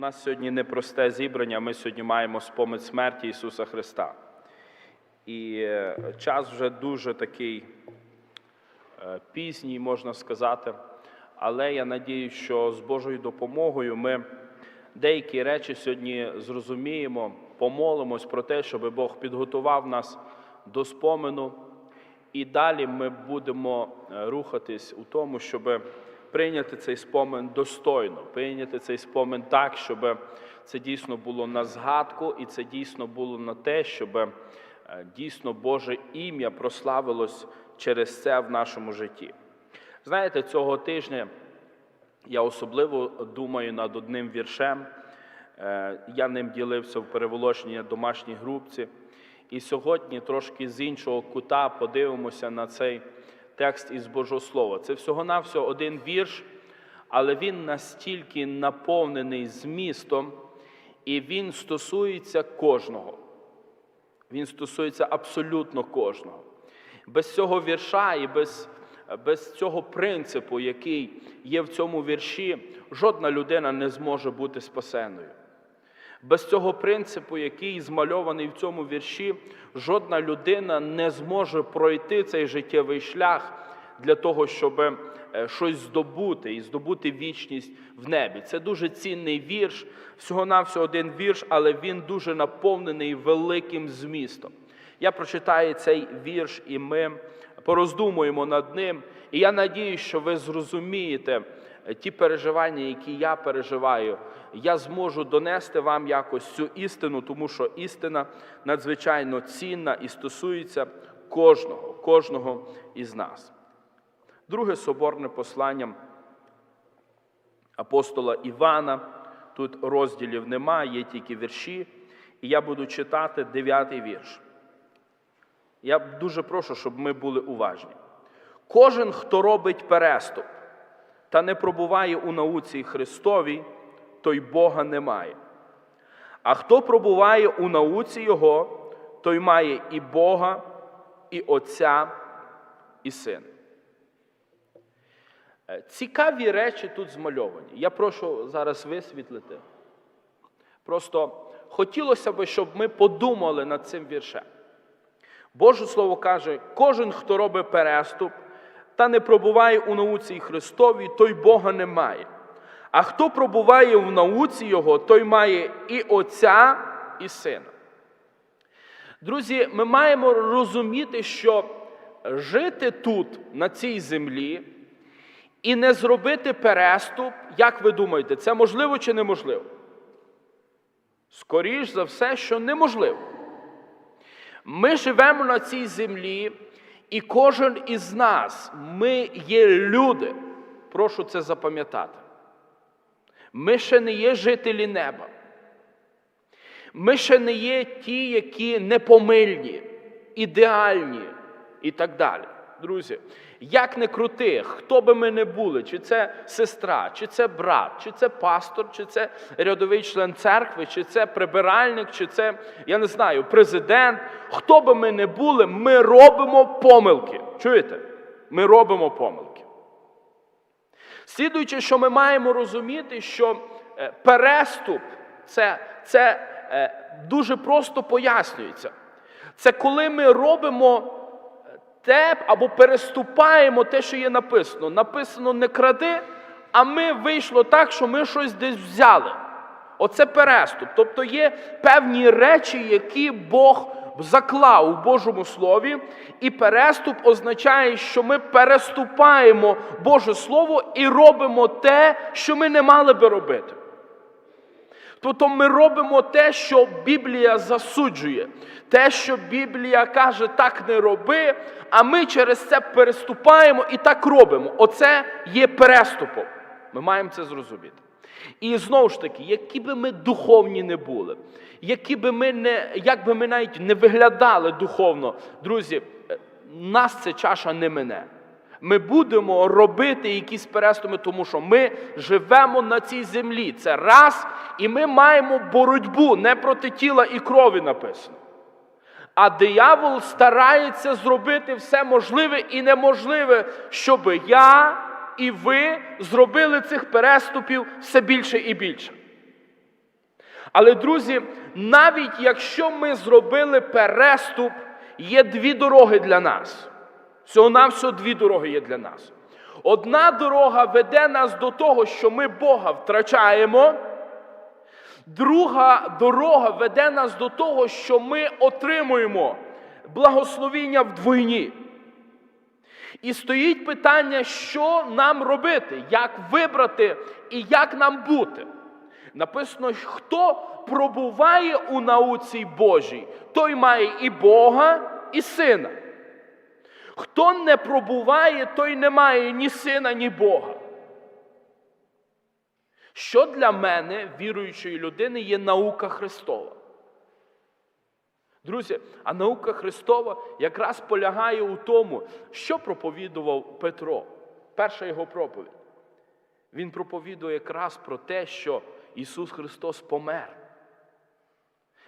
У нас сьогодні непросте зібрання. Ми сьогодні маємо спомин смерті Ісуса Христа. І е, час вже дуже такий е, пізній, можна сказати. Але я надію, що з Божою допомогою ми деякі речі сьогодні зрозуміємо, помолимось про те, щоб Бог підготував нас до спомену. І далі ми будемо е, рухатись у тому, щоб прийняти цей спомин достойно, прийняти цей спомин так, щоб це дійсно було на згадку, і це дійсно було на те, щоб е, дійсно Боже ім'я прославилось через це в нашому житті. Знаєте, цього тижня я особливо думаю над одним віршем. Е, Я ним ділився в переволоченні домашній групці. І сьогодні трошки з іншого кута подивимося на цей текст із Божого Слова. Це всього-навсього один вірш, але він настільки наповнений змістом, і він стосується кожного. Він стосується абсолютно кожного. Без цього вірша і без, без цього принципу, який є в цьому вірші, жодна людина не зможе бути спасеною. Без цього принципу, який змальований в цьому вірші, жодна людина не зможе пройти цей життєвий шлях для того, щоб е, щось здобути і здобути вічність в небі. Це дуже цінний вірш, всього-навсього один вірш, але він дуже наповнений великим змістом. Я прочитаю цей вірш, і ми пороздумуємо над ним. І я надію, що ви зрозумієте е, ті переживання, які я переживаю. Я зможу донести вам якось цю істину, тому що істина надзвичайно цінна і стосується кожного, кожного із нас. Друге соборне послання апостола Івана. Тут розділів немає, є тільки вірші. І я буду читати дев'ятий вірш. Я дуже прошу, щоб ми були уважні. Кожен, хто робить переступ та не пробуває у науці Христовій, той Бога не має. А хто пробуває у науці Його, той має і Бога, і Отця, і Сина. Е, Цікаві речі тут змальовані. Я прошу зараз висвітлити. Просто хотілося б, щоб ми подумали над цим віршем. Боже Слово каже: кожен, хто робить переступ та не пробуває у науці Христовій, той Бога не має. А хто пробуває в науці Його, той має і Отця, і Сина. Друзі, ми маємо розуміти, що жити тут, на цій землі, і не зробити переступ, як ви думаєте, це можливо чи неможливо? Скоріш за все, що неможливо. Ми живемо на цій землі, і кожен із нас, ми є люди. Прошу це запам'ятати. Ми ще не є жителі неба. Ми ще не є ті, які непомильні, ідеальні і так далі. Друзі, як не крути, хто би ми не були, чи це сестра, чи це брат, чи це пастор, чи це рядовий член церкви, чи це прибиральник, чи це, я не знаю, президент, хто би ми не були, ми робимо помилки. Чуєте? Ми робимо помилки. Слідуючи, що ми маємо розуміти, що е, переступ це, це е, дуже просто пояснюється. Це коли ми робимо те або переступаємо те, що є написано. Написано не кради, а ми вийшло так, що ми щось десь взяли. Оце переступ. Тобто є певні речі, які Бог заклав у Божому Слові, і переступ означає, що ми переступаємо Боже Слово і робимо те, що ми не мали би робити. Тобто ми робимо те, що Біблія засуджує, те, що Біблія каже, так не роби, а ми через це переступаємо і так робимо. Оце є переступом. Ми маємо це зрозуміти. І знову ж таки, які би ми духовні не були, які би ми не, як би ми навіть не виглядали духовно, друзі, е, нас ця чаша не мине. Ми будемо робити якісь переступи, тому що ми живемо на цій землі. Це раз, і ми маємо боротьбу не проти тіла і крові написано. А диявол старається зробити все можливе і неможливе, щоб я і ви зробили цих переступів все більше і більше. Але, друзі, навіть якщо ми зробили переступ, є дві дороги для нас. Всього-навсього дві дороги є для нас. Одна дорога веде нас до того, що ми Бога втрачаємо. Друга дорога веде нас до того, що ми отримуємо благословіння вдвойні. І стоїть питання, що нам робити, як вибрати і як нам бути. Написано, хто пробуває у науці Божій, той має і Бога, і сина. Хто не пробуває, той не має ні сина, ні Бога. Що для мене, віруючої людини, є наука Христова? Друзі, а наука Христова якраз полягає у тому, що проповідував Петро, перша його проповідь. Він проповідує якраз про те, що Ісус Христос помер.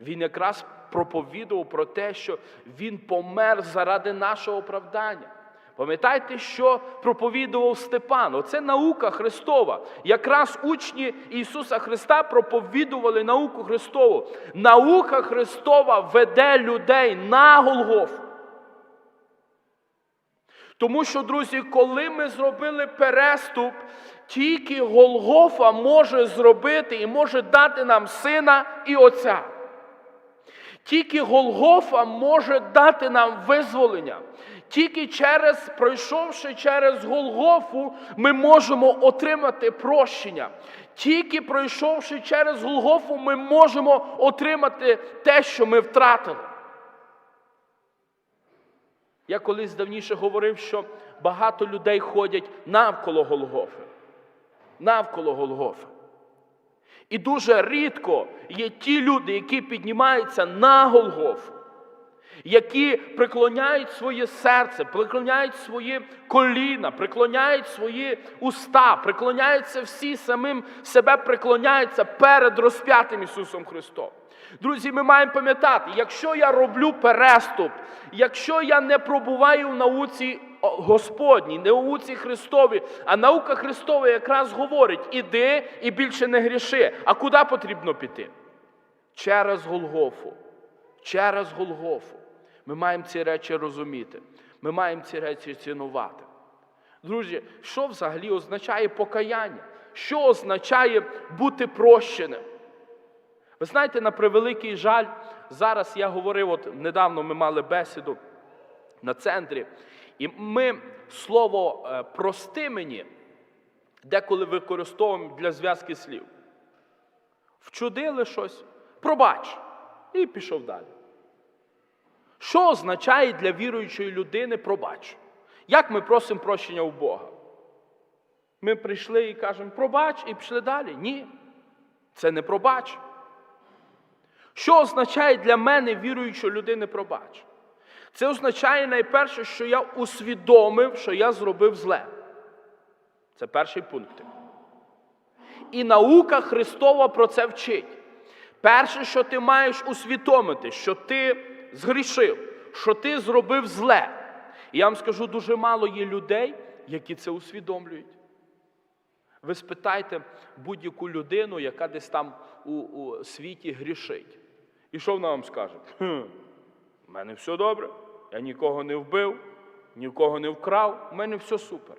Він якраз проповідував про те, що Він помер заради нашого оправдання. Пам'ятайте, що проповідував Степан? Оце наука Христова. Якраз учні Ісуса Христа проповідували науку Христову. Наука Христова веде людей на Голгофу. Тому що, друзі, коли ми зробили переступ, тільки Голгофа може зробити і може дати нам сина і отця. Тільки Голгофа може дати нам визволення. Тільки через, пройшовши через Голгофу, ми можемо отримати прощення. Тільки пройшовши через Голгофу, ми можемо отримати те, що ми втратили. Я колись давніше говорив, що багато людей ходять навколо Голгофи. Навколо Голгофи. І дуже рідко є ті люди, які піднімаються на Голгофу, які преклоняють своє серце, преклоняють свої коліна, преклоняють свої уста, преклоняються всі самим себе преклоняються перед розп'ятим Ісусом Христом. Друзі, ми маємо пам'ятати, якщо я роблю переступ, якщо я не пробуваю в науці Господній, не науці Христові, а наука Христова якраз говорить: іди і більше не гріши. А куди потрібно піти? Через Голгофу. Через Голгофу. Ми маємо ці речі розуміти. Ми маємо ці речі цінувати. Друзі, що взагалі означає покаяння? Що означає бути прощеним? Ви знаєте, на превеликий жаль, зараз я говорив, от недавно ми мали бесіду на центрі, і ми слово е, прости мені деколи використовуємо для зв'язки слів. Вчудили щось, пробач, і пішов далі. Що означає для віруючої людини пробач? Як ми просимо прощення у Бога? Ми прийшли і кажемо пробач і пішли далі? Ні. Це не пробач. Що означає для мене віруючої людини пробач? Це означає найперше, що я усвідомив, що я зробив зле. Це перший пункт. І наука Христова про це вчить. Перше, що ти маєш усвідомити, що ти згрішив, що ти зробив зле. І я вам скажу, дуже мало є людей, які це усвідомлюють. Ви спитайте будь-яку людину, яка десь там у, у світі грішить. І що вона вам скаже? Хм, у мене все добре, я нікого не вбив, ні в кого не вкрав, у мене все супер.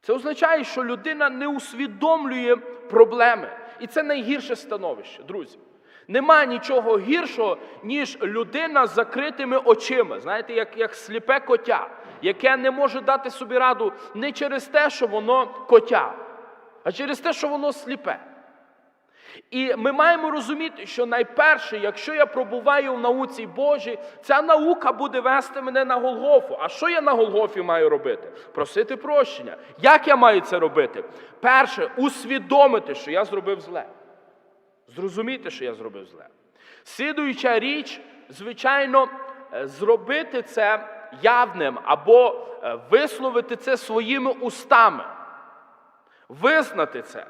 Це означає, що людина не усвідомлює проблеми. І це найгірше становище, друзі. Нема нічого гіршого, ніж людина з закритими очима, знаєте, як як сліпе коття, яке не може дати собі раду не через те, що воно коття, а через те, що воно сліпе. І ми маємо розуміти, що найперше, якщо я пробуваю в науці Божій, ця наука буде вести мене на Голгофу. А що я на Голгофі маю робити? Просити прощення. Як я маю це робити? Перше, усвідомити, що я зробив зле. Зрозуміти, що я зробив зле. Слідуюча річ, звичайно, зробити це явним або висловити це своїми устами. Визнати це.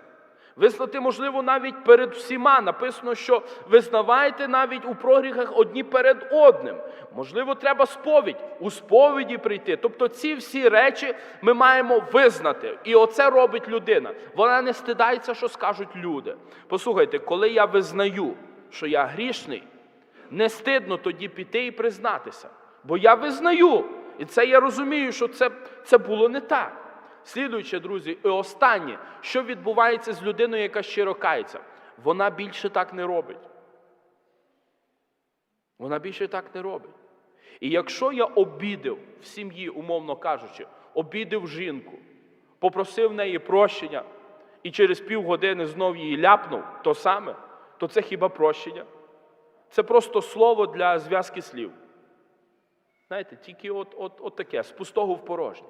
Визнати, можливо, навіть перед всіма. Написано, що визнавайте навіть у прогріхах одні перед одним. Можливо, треба сповідь, у сповіді прийти. Тобто ці всі речі ми маємо визнати. І оце робить людина. Вона не стидається, що скажуть люди. Послухайте, коли я визнаю, що я грішний, не стидно тоді піти і признатися. Бо я визнаю. І це я розумію, що це, це було не так. Слідуюче, друзі, і останнє, що відбувається з людиною, яка щиро кається, вона більше так не робить. Вона більше так не робить. І якщо я обідив в сім'ї, умовно кажучи, обідив жінку, попросив в неї прощення і через півгодини знов її ляпнув то саме, то це хіба прощення? Це просто слово для зв'язки слів. Знаєте, тільки от, от, от таке, з пустого в порожнє.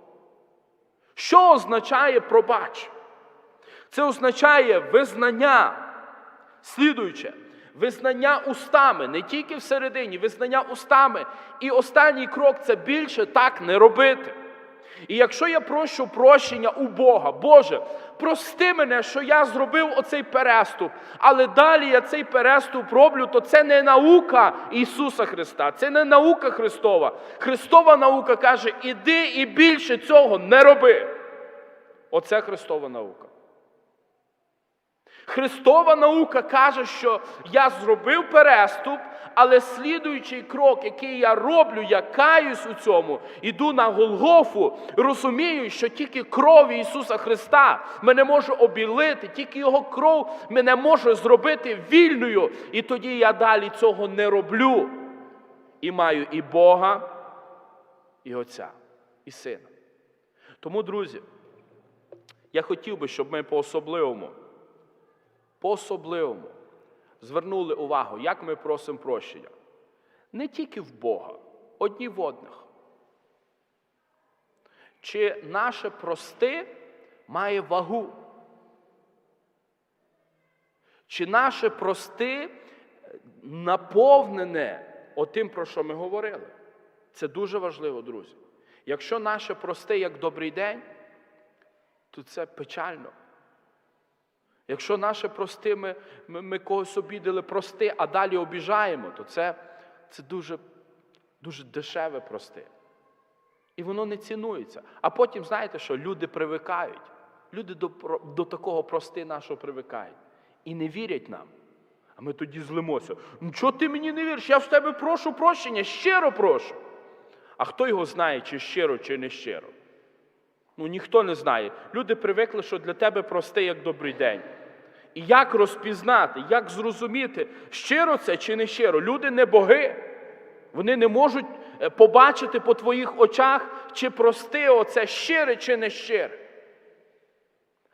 Що означає пробач? Це означає визнання, слідуюче, визнання устами, не тільки всередині, визнання устами. І останній крок це більше так не робити. І якщо я прошу прощення у Бога, Боже, прости мене, що я зробив оцей переступ, але далі я цей переступ роблю, то це не наука Ісуса Христа, це не наука Христова. Христова наука каже, іди і більше цього не роби. Оце Христова наука. Христова наука каже, що я зробив переступ, але слідуючий крок, який я роблю, я каюсь у цьому, іду на Голгофу, розумію, що тільки кров Ісуса Христа мене може обілити, тільки Його кров мене може зробити вільною. І тоді я далі цього не роблю. І маю і Бога, і Отця, і Сина. Тому, друзі, я хотів би, щоб ми по-особливому по-особливому звернули увагу, як ми просимо прощення. Не тільки в Бога, одні в одних. Чи наше прости має вагу? Чи наше прости наповнене отим, про що ми говорили? Це дуже важливо, друзі. Якщо наше прости як добрий день, то це печально. Якщо наше прости, ми, ми, ми когось обідали прости, а далі обіжаємо, то це, це дуже, дуже дешеве прости. І воно не цінується. А потім, знаєте що, люди привикають. Люди до, до такого прости нашого привикають. І не вірять нам. А ми тоді злимося. Ну чого ти мені не віриш? Я в тебе прошу прощення, щиро прошу. А хто його знає, чи щиро, чи не щиро? Ну ніхто не знає. Люди привикли, що для тебе прости, як добрий день. І як розпізнати, як зрозуміти, щиро це чи не щиро? Люди не боги. Вони не можуть е, побачити по твоїх очах, чи прости оце щире, чи не щире.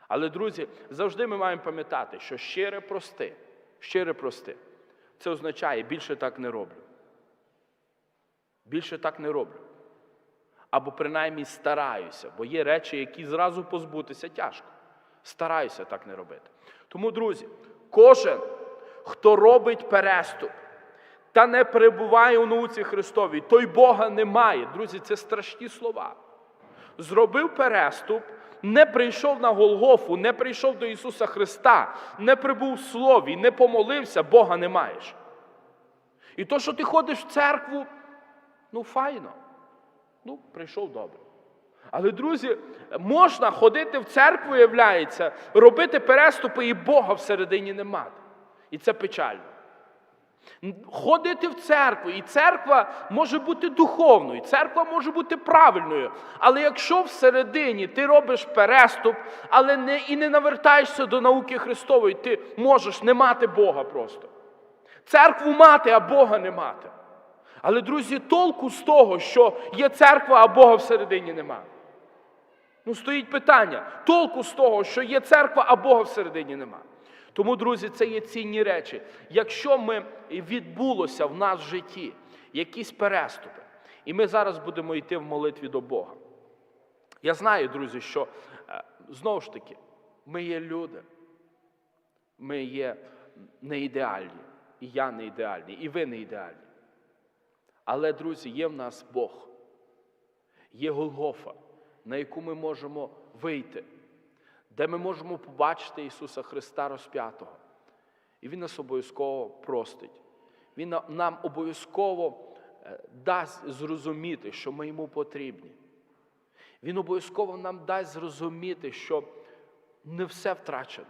Але, друзі, завжди ми маємо пам'ятати, що щире прости, щире прости. Це означає, більше так не роблю. Більше так не роблю. Або принаймні стараюся, бо є речі, які зразу позбутися тяжко. Стараюся так не робити. Тому, друзі, кожен, хто робить переступ та не перебуває у науці Христовій, той Бога не має. Друзі, це страшні слова. Зробив переступ, не прийшов на Голгофу, не прийшов до Ісуса Христа, не прибув в Слові, не помолився, Бога не маєш. І то, що ти ходиш в церкву, ну файно. Ну, прийшов добре. Але, друзі, можна ходити в церкву, являється, робити переступи і Бога всередині не мати. І це печально. Ходити в церкву, і церква може бути духовною, церква може бути правильною. Але якщо всередині ти робиш переступ, але не, і не навертаєшся до науки Христової, ти можеш не мати Бога просто. Церкву мати, а Бога не мати. Але, друзі, толку з того, що є церква, а Бога всередині нема. Ну, стоїть питання: толку з того, що є церква, а Бога всередині нема. Тому, друзі, це є цінні речі. Якщо ми відбулося в нас в житті якісь переступи, і ми зараз будемо йти в молитві до Бога. Я знаю, друзі, що е, знову ж таки, ми є люди, ми є не ідеальні, і я не ідеальний, і ви не ідеальні. Але, друзі, є в нас Бог, є Голгофа, на яку ми можемо вийти, де ми можемо побачити Ісуса Христа розп'ятого. І Він нас обов'язково простить. Він нам обов'язково е, дасть зрозуміти, що ми йому потрібні. Він обов'язково нам дасть зрозуміти, що не все втрачено,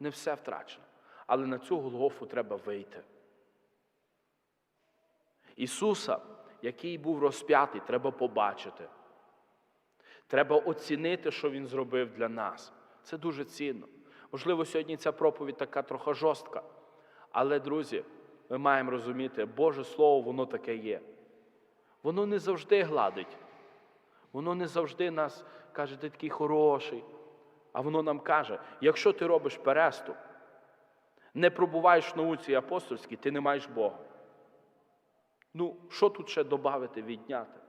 не все втрачено. Але на цю Голгофу треба вийти. Ісуса, який був розп'ятий, треба побачити. Треба оцінити, що Він зробив для нас. Це дуже цінно. Можливо, сьогодні ця проповідь така трохи жорстка. Але, друзі, ми маємо розуміти, Боже Слово, воно таке є. Воно не завжди гладить. Воно не завжди нас каже, ти такий хороший. А воно нам каже, якщо ти робиш переступ, не пробуваєш в науці апостольській, ти не маєш Бога. Ну, що тут ще додати, відняти?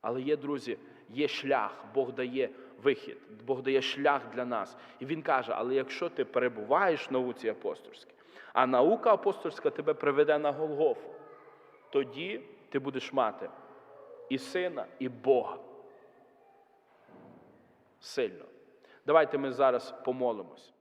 Але є, друзі, є шлях, Бог дає вихід, Бог дає шлях для нас. І Він каже: але якщо ти перебуваєш в науці апостольській, а наука апостольська тебе приведе на Голгофу, тоді ти будеш мати і сина, і Бога. Сильно. Давайте ми зараз помолимось.